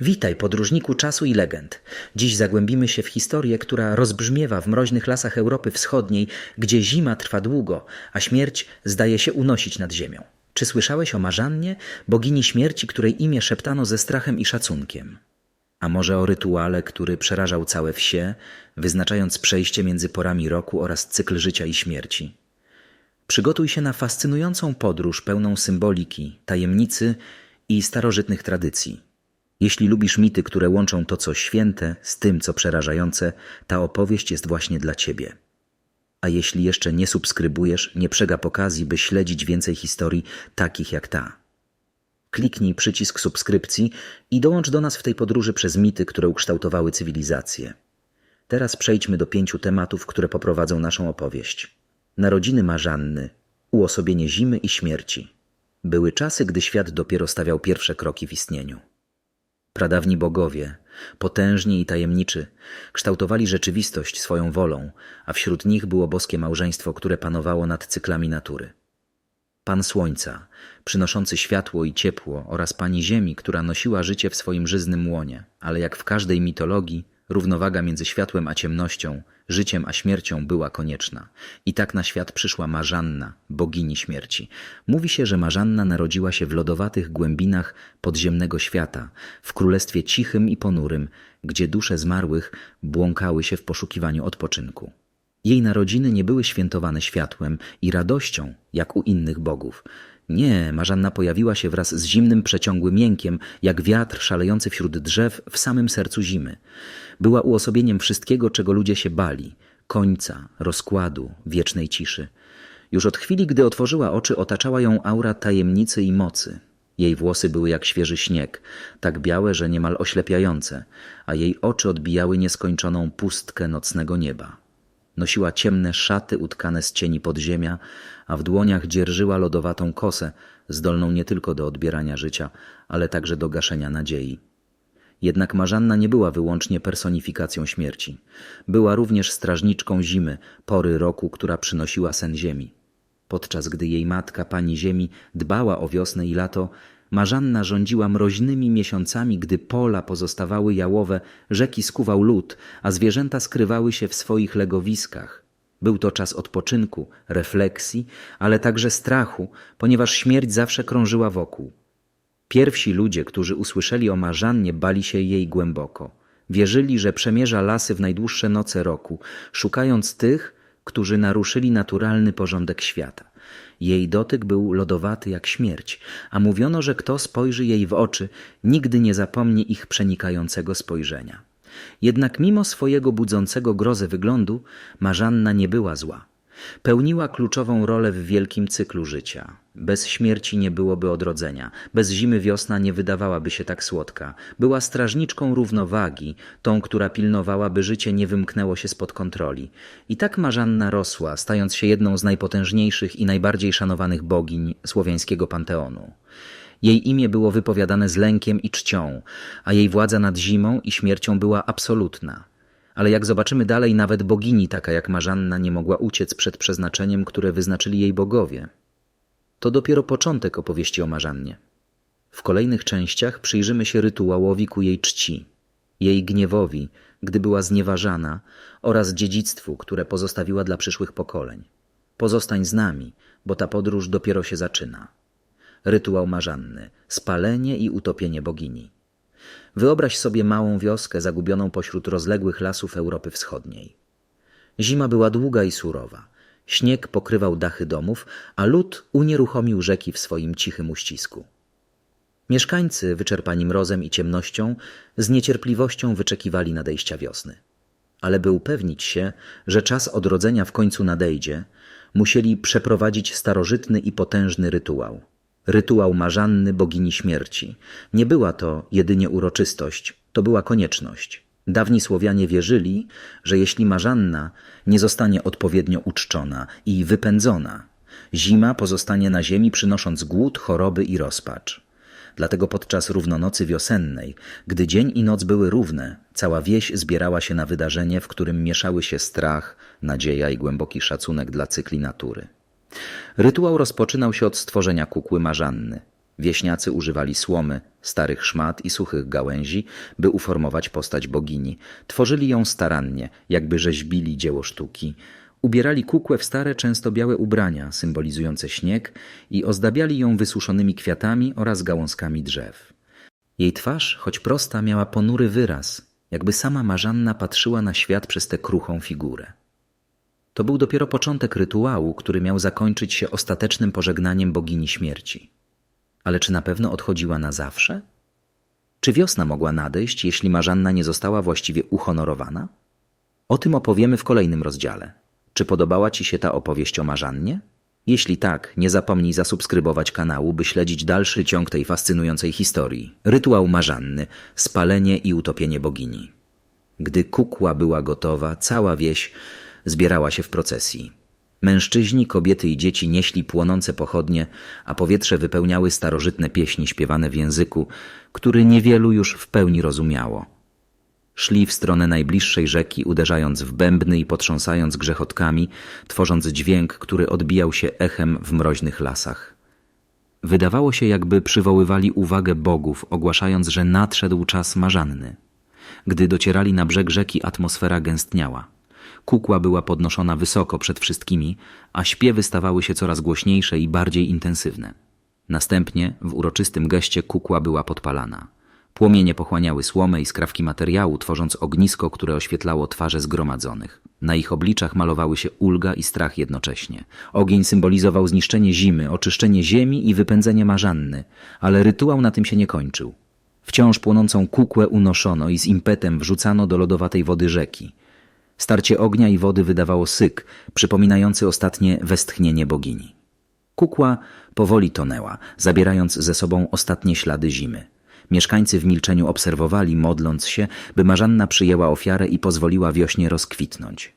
Witaj, podróżniku czasu i legend. Dziś zagłębimy się w historię, która rozbrzmiewa w mroźnych lasach Europy Wschodniej, gdzie zima trwa długo, a śmierć zdaje się unosić nad ziemią. Czy słyszałeś o Marzannie, bogini śmierci, której imię szeptano ze strachem i szacunkiem? A może o rytuale, który przerażał całe wsie, wyznaczając przejście między porami roku oraz cykl życia i śmierci? Przygotuj się na fascynującą podróż pełną symboliki, tajemnicy i starożytnych tradycji. Jeśli lubisz mity, które łączą to, co święte, z tym, co przerażające, ta opowieść jest właśnie dla ciebie. A jeśli jeszcze nie subskrybujesz, nie przegap okazji, by śledzić więcej historii takich jak ta. Kliknij przycisk subskrypcji i dołącz do nas w tej podróży przez mity, które ukształtowały cywilizację. Teraz przejdźmy do pięciu tematów, które poprowadzą naszą opowieść. Narodziny Marzanny, uosobienie zimy i śmierci. Były czasy, gdy świat dopiero stawiał pierwsze kroki w istnieniu. Pradawni bogowie, potężni i tajemniczy, kształtowali rzeczywistość swoją wolą, a wśród nich było boskie małżeństwo, które panowało nad cyklami natury. Pan Słońca, przynoszący światło i ciepło, oraz Pani Ziemi, która nosiła życie w swoim żyznym łonie, ale jak w każdej mitologii, równowaga między światłem a ciemnością, życiem a śmiercią była konieczna. I tak na świat przyszła Marzanna, bogini śmierci. Mówi się, że Marzanna narodziła się w lodowatych głębinach podziemnego świata, w królestwie cichym i ponurym, gdzie dusze zmarłych błąkały się w poszukiwaniu odpoczynku. Jej narodziny nie były świętowane światłem i radością, jak u innych bogów. Nie, Marzanna pojawiła się wraz z zimnym przeciągłym miękiem, jak wiatr szalejący wśród drzew w samym sercu zimy. Była uosobieniem wszystkiego, czego ludzie się bali końca, rozkładu, wiecznej ciszy. Już od chwili, gdy otworzyła oczy, otaczała ją aura tajemnicy i mocy. Jej włosy były jak świeży śnieg, tak białe, że niemal oślepiające, a jej oczy odbijały nieskończoną pustkę nocnego nieba. Nosiła ciemne szaty utkane z cieni podziemia, a w dłoniach dzierżyła lodowatą kosę, zdolną nie tylko do odbierania życia, ale także do gaszenia nadziei. Jednak Marzanna nie była wyłącznie personifikacją śmierci. Była również strażniczką zimy, pory roku, która przynosiła sen ziemi. Podczas gdy jej matka, pani ziemi, dbała o wiosnę i lato, Marzanna rządziła mroźnymi miesiącami, gdy pola pozostawały jałowe, rzeki skuwał lód, a zwierzęta skrywały się w swoich legowiskach. Był to czas odpoczynku, refleksji, ale także strachu, ponieważ śmierć zawsze krążyła wokół. Pierwsi ludzie, którzy usłyszeli o Marzannie, bali się jej głęboko. Wierzyli, że przemierza lasy w najdłuższe noce roku, szukając tych, którzy naruszyli naturalny porządek świata. Jej dotyk był lodowaty jak śmierć, a mówiono, że kto spojrzy jej w oczy, nigdy nie zapomni ich przenikającego spojrzenia. Jednak mimo swojego budzącego grozę wyglądu, Marzanna nie była zła. Pełniła kluczową rolę w wielkim cyklu życia. Bez śmierci nie byłoby odrodzenia, bez zimy wiosna nie wydawałaby się tak słodka. Była strażniczką równowagi, tą, która pilnowała, by życie nie wymknęło się spod kontroli. I tak Marzanna rosła, stając się jedną z najpotężniejszych i najbardziej szanowanych bogiń słowiańskiego panteonu. Jej imię było wypowiadane z lękiem i czcią, a jej władza nad zimą i śmiercią była absolutna. Ale jak zobaczymy dalej, nawet bogini taka jak Marzanna nie mogła uciec przed przeznaczeniem, które wyznaczyli jej bogowie. To dopiero początek opowieści o Marzannie. W kolejnych częściach przyjrzymy się rytuałowi ku jej czci, jej gniewowi, gdy była znieważana, oraz dziedzictwu, które pozostawiła dla przyszłych pokoleń. Pozostań z nami, bo ta podróż dopiero się zaczyna. Rytuał Marzanny, spalenie i utopienie bogini. Wyobraź sobie małą wioskę zagubioną pośród rozległych lasów Europy Wschodniej. Zima była długa i surowa. Śnieg pokrywał dachy domów, a lód unieruchomił rzeki w swoim cichym uścisku. Mieszkańcy, wyczerpani mrozem i ciemnością, z niecierpliwością wyczekiwali nadejścia wiosny. Ale by upewnić się, że czas odrodzenia w końcu nadejdzie, musieli przeprowadzić starożytny i potężny rytuał – Rytuał Marzanny, bogini śmierci. Nie była to jedynie uroczystość, to była konieczność. Dawni Słowianie wierzyli, że jeśli Marzanna nie zostanie odpowiednio uczczona i wypędzona, zima pozostanie na ziemi, przynosząc głód, choroby i rozpacz. Dlatego podczas równonocy wiosennej, gdy dzień i noc były równe, cała wieś zbierała się na wydarzenie, w którym mieszały się strach, nadzieja i głęboki szacunek dla cykli natury. Rytuał rozpoczynał się od stworzenia kukły marzanny. Wieśniacy używali słomy, starych szmat i suchych gałęzi, by uformować postać bogini. Tworzyli ją starannie, jakby rzeźbili dzieło sztuki. Ubierali kukłę w stare, często białe ubrania, symbolizujące śnieg i ozdabiali ją wysuszonymi kwiatami oraz gałązkami drzew. Jej twarz, choć prosta, miała ponury wyraz, jakby sama Marzanna patrzyła na świat przez tę kruchą figurę. To był dopiero początek rytuału, który miał zakończyć się ostatecznym pożegnaniem bogini śmierci. Ale czy na pewno odchodziła na zawsze? Czy wiosna mogła nadejść, jeśli Marzanna nie została właściwie uhonorowana? O tym opowiemy w kolejnym rozdziale. Czy podobała Ci się ta opowieść o Marzannie? Jeśli tak, nie zapomnij zasubskrybować kanału, by śledzić dalszy ciąg tej fascynującej historii. Rytuał Marzanny, spalenie i utopienie bogini. Gdy kukła była gotowa, cała wieś zbierała się w procesji. Mężczyźni, kobiety i dzieci nieśli płonące pochodnie, a powietrze wypełniały starożytne pieśni śpiewane w języku, który niewielu już w pełni rozumiało. Szli w stronę najbliższej rzeki, uderzając w bębny i potrząsając grzechotkami, tworząc dźwięk, który odbijał się echem w mroźnych lasach. Wydawało się, jakby przywoływali uwagę bogów, ogłaszając, że nadszedł czas marzanny. Gdy docierali na brzeg rzeki, atmosfera gęstniała. Kukła była podnoszona wysoko przed wszystkimi, a śpiewy stawały się coraz głośniejsze i bardziej intensywne. Następnie w uroczystym geście kukła była podpalana. Płomienie pochłaniały słomę i skrawki materiału, tworząc ognisko, które oświetlało twarze zgromadzonych. Na ich obliczach malowały się ulga i strach jednocześnie. Ogień symbolizował zniszczenie zimy, oczyszczenie ziemi i wypędzenie marzanny, ale rytuał na tym się nie kończył. Wciąż płonącą kukłę unoszono i z impetem wrzucano do lodowatej wody rzeki. Starcie ognia i wody wydawało syk, przypominający ostatnie westchnienie bogini. Kukła powoli tonęła, zabierając ze sobą ostatnie ślady zimy. Mieszkańcy w milczeniu obserwowali, modląc się, by Marzanna przyjęła ofiarę i pozwoliła wiośnie rozkwitnąć.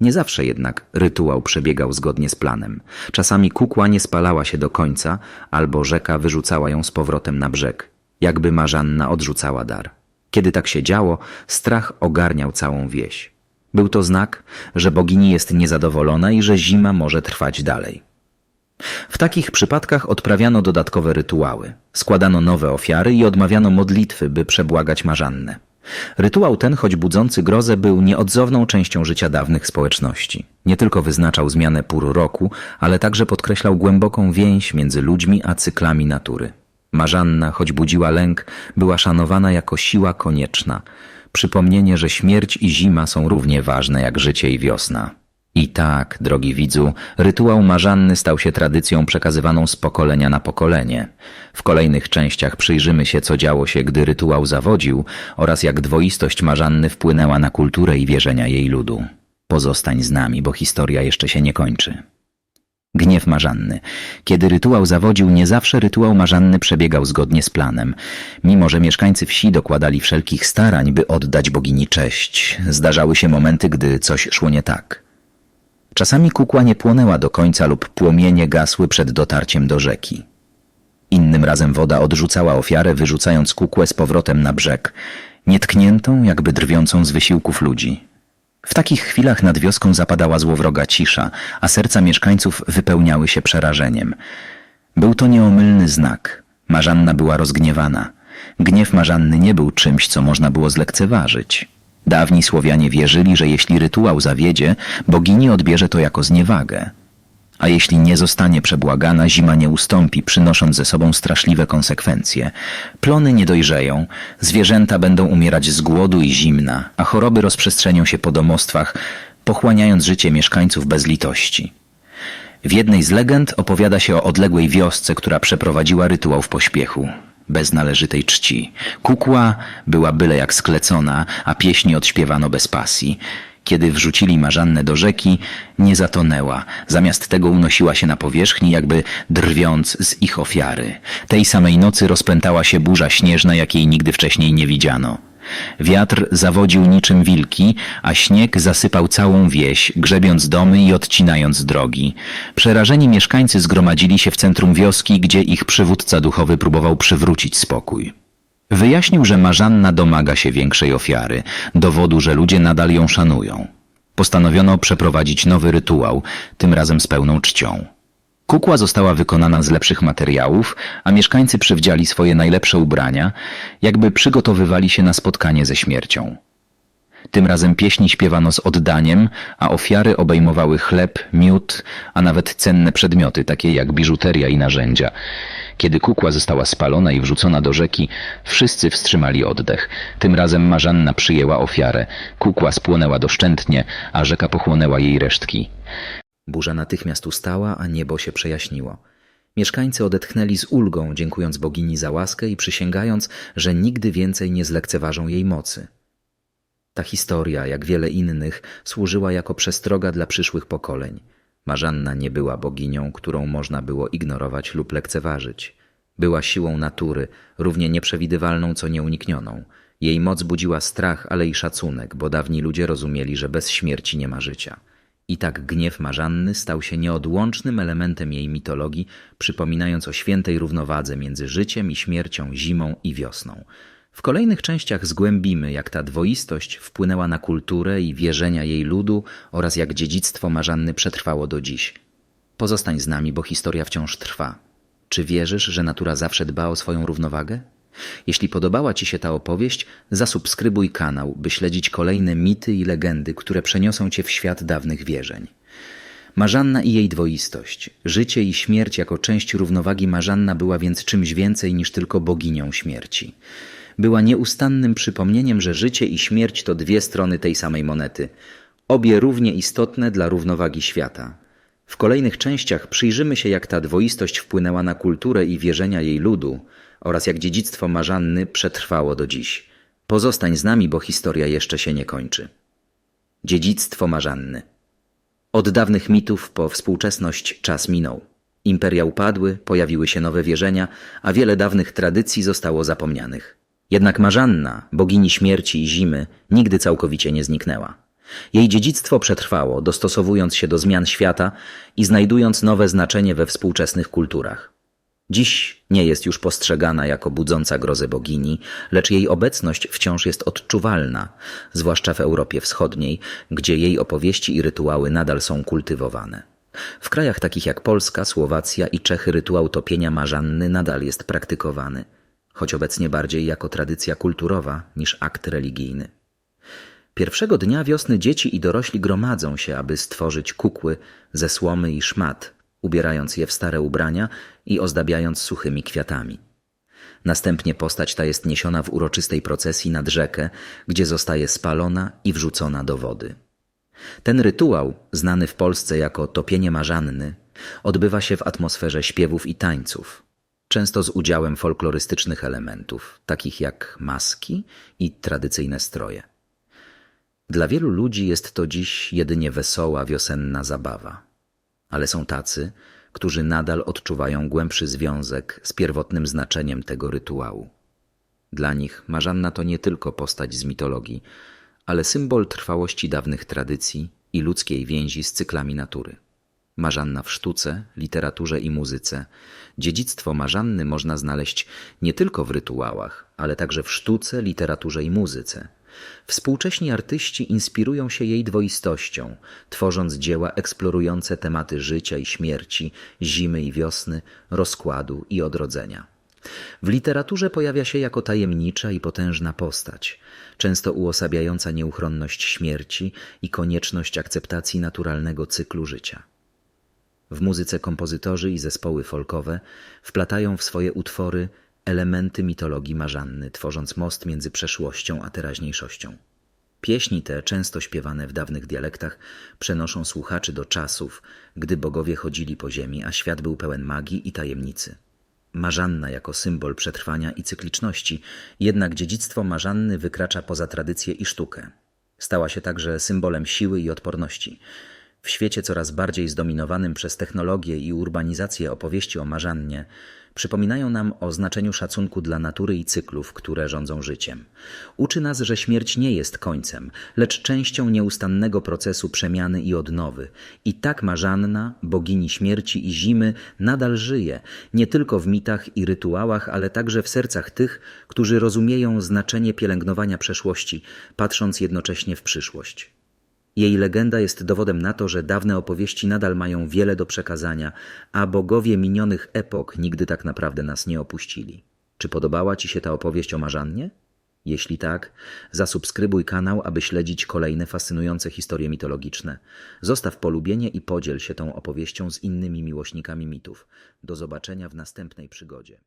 Nie zawsze jednak rytuał przebiegał zgodnie z planem. Czasami kukła nie spalała się do końca, albo rzeka wyrzucała ją z powrotem na brzeg, jakby Marzanna odrzucała dar. Kiedy tak się działo, strach ogarniał całą wieś. Był to znak, że bogini jest niezadowolona i że zima może trwać dalej. W takich przypadkach odprawiano dodatkowe rytuały, składano nowe ofiary i odmawiano modlitwy, by przebłagać marzannę. Rytuał ten, choć budzący grozę, był nieodzowną częścią życia dawnych społeczności. Nie tylko wyznaczał zmianę pór roku, ale także podkreślał głęboką więź między ludźmi a cyklami natury. Marzanna, choć budziła lęk, była szanowana jako siła konieczna, przypomnienie, że śmierć i zima są równie ważne jak życie i wiosna. I tak, drogi widzu, rytuał marzanny stał się tradycją przekazywaną z pokolenia na pokolenie. W kolejnych częściach przyjrzymy się, co działo się, gdy rytuał zawodził oraz jak dwoistość marzanny wpłynęła na kulturę i wierzenia jej ludu. Pozostań z nami, bo historia jeszcze się nie kończy. Gniew marzanny. Kiedy rytuał zawodził, nie zawsze rytuał marzanny przebiegał zgodnie z planem. Mimo, że mieszkańcy wsi dokładali wszelkich starań, by oddać bogini cześć, zdarzały się momenty, gdy coś szło nie tak. Czasami kukła nie płonęła do końca lub płomienie gasły przed dotarciem do rzeki. Innym razem woda odrzucała ofiarę, wyrzucając kukłę z powrotem na brzeg, nietkniętą, jakby drwiącą z wysiłków ludzi. W takich chwilach nad wioską zapadała złowroga cisza, a serca mieszkańców wypełniały się przerażeniem. Był to nieomylny znak. Marzanna była rozgniewana. Gniew Marzanny nie był czymś, co można było zlekceważyć. Dawni Słowianie wierzyli, że jeśli rytuał zawiedzie, bogini odbierze to jako zniewagę. A jeśli nie zostanie przebłagana, zima nie ustąpi, przynosząc ze sobą straszliwe konsekwencje. Plony nie dojrzeją, zwierzęta będą umierać z głodu i zimna, a choroby rozprzestrzenią się po domostwach, pochłaniając życie mieszkańców bez litości. W jednej z legend opowiada się o odległej wiosce, która przeprowadziła rytuał w pośpiechu, bez należytej czci. Kukła była byle jak sklecona, a pieśni odśpiewano bez pasji. Kiedy wrzucili Marzannę do rzeki, nie zatonęła. Zamiast tego unosiła się na powierzchni, jakby drwiąc z ich ofiary. Tej samej nocy rozpętała się burza śnieżna, jakiej nigdy wcześniej nie widziano. Wiatr zawodził niczym wilki, a śnieg zasypał całą wieś, grzebiąc domy i odcinając drogi. Przerażeni mieszkańcy zgromadzili się w centrum wioski, gdzie ich przywódca duchowy próbował przywrócić spokój. Wyjaśnił, że Marzanna domaga się większej ofiary, dowodu, że ludzie nadal ją szanują. Postanowiono przeprowadzić nowy rytuał, tym razem z pełną czcią. Kukła została wykonana z lepszych materiałów, a mieszkańcy przywdziali swoje najlepsze ubrania, jakby przygotowywali się na spotkanie ze śmiercią. Tym razem pieśni śpiewano z oddaniem, a ofiary obejmowały chleb, miód, a nawet cenne przedmioty, takie jak biżuteria i narzędzia. Kiedy kukła została spalona i wrzucona do rzeki, wszyscy wstrzymali oddech. Tym razem Marzanna przyjęła ofiarę. Kukła spłonęła doszczętnie, a rzeka pochłonęła jej resztki. Burza natychmiast ustała, a niebo się przejaśniło. Mieszkańcy odetchnęli z ulgą, dziękując bogini za łaskę i przysięgając, że nigdy więcej nie zlekceważą jej mocy. Ta historia, jak wiele innych, służyła jako przestroga dla przyszłych pokoleń. Marzanna nie była boginią, którą można było ignorować lub lekceważyć. Była siłą natury, równie nieprzewidywalną co nieuniknioną. Jej moc budziła strach, ale i szacunek, bo dawni ludzie rozumieli, że bez śmierci nie ma życia. I tak gniew Marzanny stał się nieodłącznym elementem jej mitologii, przypominając o świętej równowadze między życiem i śmiercią, zimą i wiosną. W kolejnych częściach zgłębimy, jak ta dwoistość wpłynęła na kulturę i wierzenia jej ludu oraz jak dziedzictwo Marzanny przetrwało do dziś. Pozostań z nami, bo historia wciąż trwa. Czy wierzysz, że natura zawsze dba o swoją równowagę? Jeśli podobała Ci się ta opowieść, zasubskrybuj kanał, by śledzić kolejne mity i legendy, które przeniosą Cię w świat dawnych wierzeń. Marzanna i jej dwoistość. Życie i śmierć jako część równowagi Marzanna była więc czymś więcej niż tylko boginią śmierci. Była nieustannym przypomnieniem, że życie i śmierć to dwie strony tej samej monety, obie równie istotne dla równowagi świata. W kolejnych częściach przyjrzymy się, jak ta dwoistość wpłynęła na kulturę i wierzenia jej ludu oraz jak dziedzictwo Marzanny przetrwało do dziś. Pozostań z nami, bo historia jeszcze się nie kończy. Dziedzictwo Marzanny. Od dawnych mitów po współczesność czas minął. Imperia upadły, pojawiły się nowe wierzenia, a wiele dawnych tradycji zostało zapomnianych. Jednak Marzanna, bogini śmierci i zimy, nigdy całkowicie nie zniknęła. Jej dziedzictwo przetrwało, dostosowując się do zmian świata i znajdując nowe znaczenie we współczesnych kulturach. Dziś nie jest już postrzegana jako budząca grozę bogini, lecz jej obecność wciąż jest odczuwalna, zwłaszcza w Europie Wschodniej, gdzie jej opowieści i rytuały nadal są kultywowane. W krajach takich jak Polska, Słowacja i Czechy rytuał topienia marzanny nadal jest praktykowany, choć obecnie bardziej jako tradycja kulturowa niż akt religijny. Pierwszego dnia wiosny dzieci i dorośli gromadzą się, aby stworzyć kukły ze słomy i szmat, ubierając je w stare ubrania i ozdabiając suchymi kwiatami. Następnie postać ta jest niesiona w uroczystej procesji nad rzekę, gdzie zostaje spalona i wrzucona do wody. Ten rytuał, znany w Polsce jako topienie marzanny, odbywa się w atmosferze śpiewów i tańców, często z udziałem folklorystycznych elementów, takich jak maski i tradycyjne stroje. Dla wielu ludzi jest to dziś jedynie wesoła wiosenna zabawa, ale są tacy, którzy nadal odczuwają głębszy związek z pierwotnym znaczeniem tego rytuału. Dla nich Marzanna to nie tylko postać z mitologii, ale symbol trwałości dawnych tradycji i ludzkiej więzi z cyklami natury. Marzanna w sztuce, literaturze i muzyce. Dziedzictwo Marzanny można znaleźć nie tylko w rytuałach, ale także w sztuce, literaturze i muzyce. Współcześni artyści inspirują się jej dwoistością, tworząc dzieła eksplorujące tematy życia i śmierci, zimy i wiosny, rozkładu i odrodzenia. W literaturze pojawia się jako tajemnicza i potężna postać, często uosabiająca nieuchronność śmierci i konieczność akceptacji naturalnego cyklu życia. W muzyce kompozytorzy i zespoły folkowe wplatają w swoje utwory elementy mitologii marzanny, tworząc most między przeszłością a teraźniejszością. Pieśni te, często śpiewane w dawnych dialektach, przenoszą słuchaczy do czasów, gdy bogowie chodzili po ziemi, a świat był pełen magii i tajemnicy. Marzanna jako symbol przetrwania i cykliczności, jednak dziedzictwo Marzanny wykracza poza tradycję i sztukę. Stała się także symbolem siły i odporności. W świecie coraz bardziej zdominowanym przez technologię i urbanizację opowieści o Marzannie przypominają nam o znaczeniu szacunku dla natury i cyklów, które rządzą życiem. Uczy nas, że śmierć nie jest końcem, lecz częścią nieustannego procesu przemiany i odnowy. I tak Marzanna, bogini śmierci i zimy, nadal żyje, nie tylko w mitach i rytuałach, ale także w sercach tych, którzy rozumieją znaczenie pielęgnowania przeszłości, patrząc jednocześnie w przyszłość. Jej legenda jest dowodem na to, że dawne opowieści nadal mają wiele do przekazania, a bogowie minionych epok nigdy tak naprawdę nas nie opuścili. Czy podobała Ci się ta opowieść o Marzannie? Jeśli tak, zasubskrybuj kanał, aby śledzić kolejne fascynujące historie mitologiczne. Zostaw polubienie i podziel się tą opowieścią z innymi miłośnikami mitów. Do zobaczenia w następnej przygodzie.